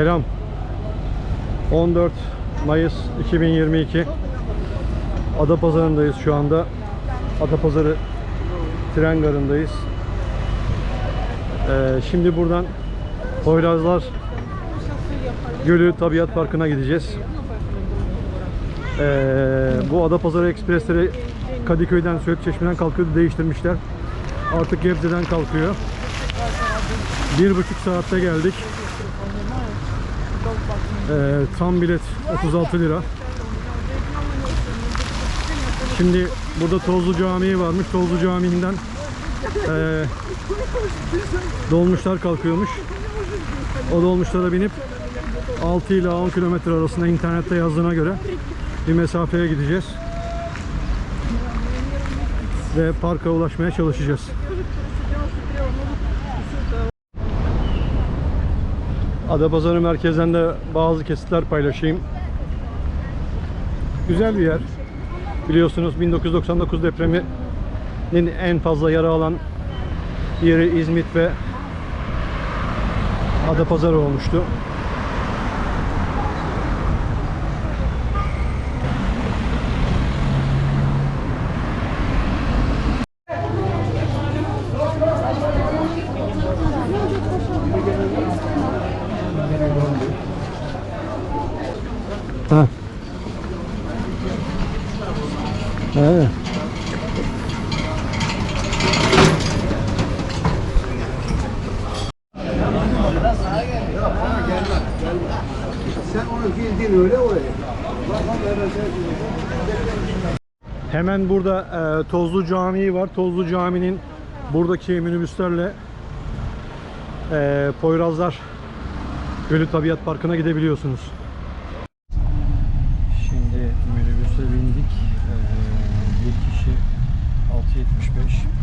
Selam. 14 Mayıs 2022. Adapazarı'ndayız şu anda. Adapazarı tren garındayız. Ee, şimdi buradan Poyrazlar Gölü Tabiat Parkı'na gideceğiz. Ee, bu Adapazarı ekspresleri Kadıköy'den, Söğütçeşme'den kalkıyordu, değiştirmişler. Artık Gebze'den kalkıyor. Bir buçuk saatte geldik. Ee, tam bilet 36 lira. Şimdi burada Tozlu Camii varmış. Tozlu Camii'nden ee, dolmuşlar kalkıyormuş. O dolmuşlara binip 6 ile 10 kilometre arasında internette yazdığına göre bir mesafeye gideceğiz. Ve parka ulaşmaya çalışacağız. Adapazarı merkezden de bazı kesitler paylaşayım. Güzel bir yer. Biliyorsunuz 1999 depreminin en fazla yara alan yeri İzmit ve Adapazarı olmuştu. Ha. Evet. Hemen burada e, Tozlu Camii var. Tozlu Cami'nin buradaki minibüslerle e, Poyrazlar Gölü Tabiat Parkı'na gidebiliyorsunuz. Şimdi minibüse bindik. E, bir kişi 6.75.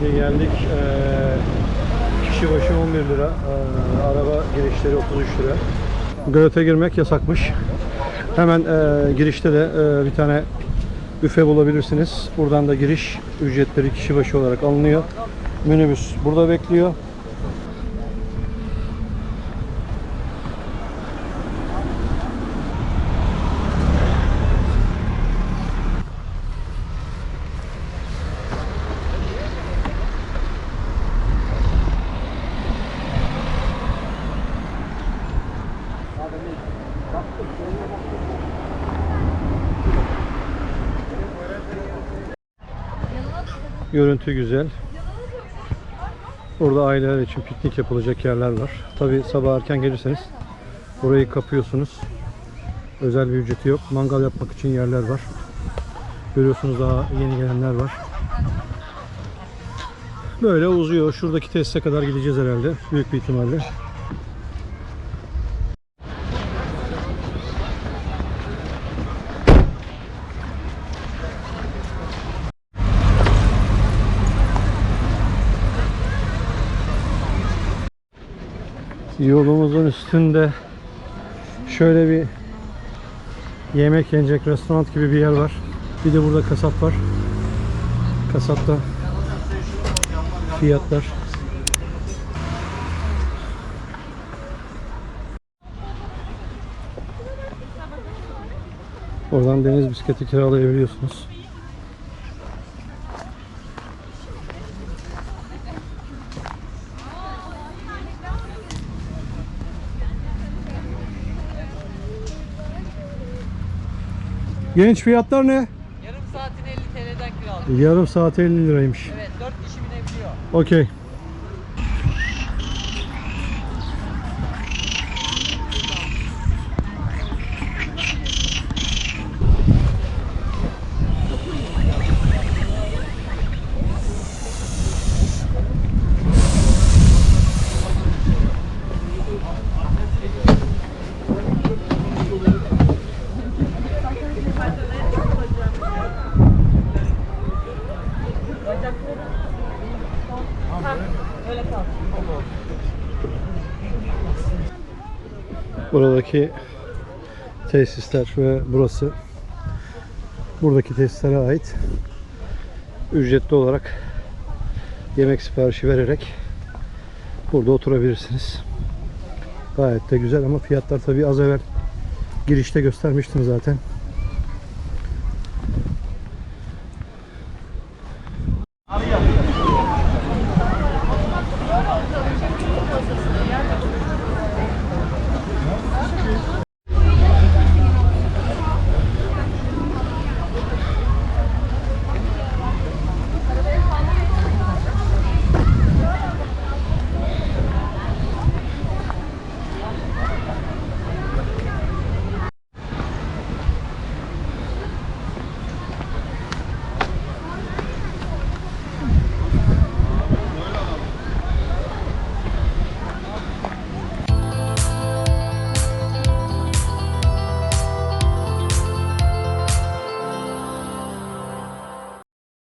Şimdi geldik. Kişi başı 11 lira. Araba girişleri 33 lira. Gölete girmek yasakmış. Hemen girişte de bir tane büfe bulabilirsiniz. Buradan da giriş ücretleri kişi başı olarak alınıyor. Minibüs burada bekliyor. Görüntü güzel. Burada aileler için piknik yapılacak yerler var. Tabi sabah erken gelirseniz burayı kapıyorsunuz. Özel bir ücreti yok. Mangal yapmak için yerler var. Görüyorsunuz daha yeni gelenler var. Böyle uzuyor. Şuradaki tesise kadar gideceğiz herhalde. Büyük bir ihtimalle. Yolumuzun üstünde şöyle bir yemek yenecek restoran gibi bir yer var. Bir de burada kasap var. Kasapta fiyatlar. Oradan deniz bisikleti kiralayabiliyorsunuz. Genç fiyatlar ne? Yarım saatin 50 TL'den kiraladım. Yarım saat 50 liraymış. Evet 4 kişi binebiliyor. Okey. Öyle. Buradaki tesisler ve burası buradaki tesislere ait ücretli olarak yemek siparişi vererek burada oturabilirsiniz. Gayet de güzel ama fiyatlar tabii az evvel girişte göstermiştim zaten.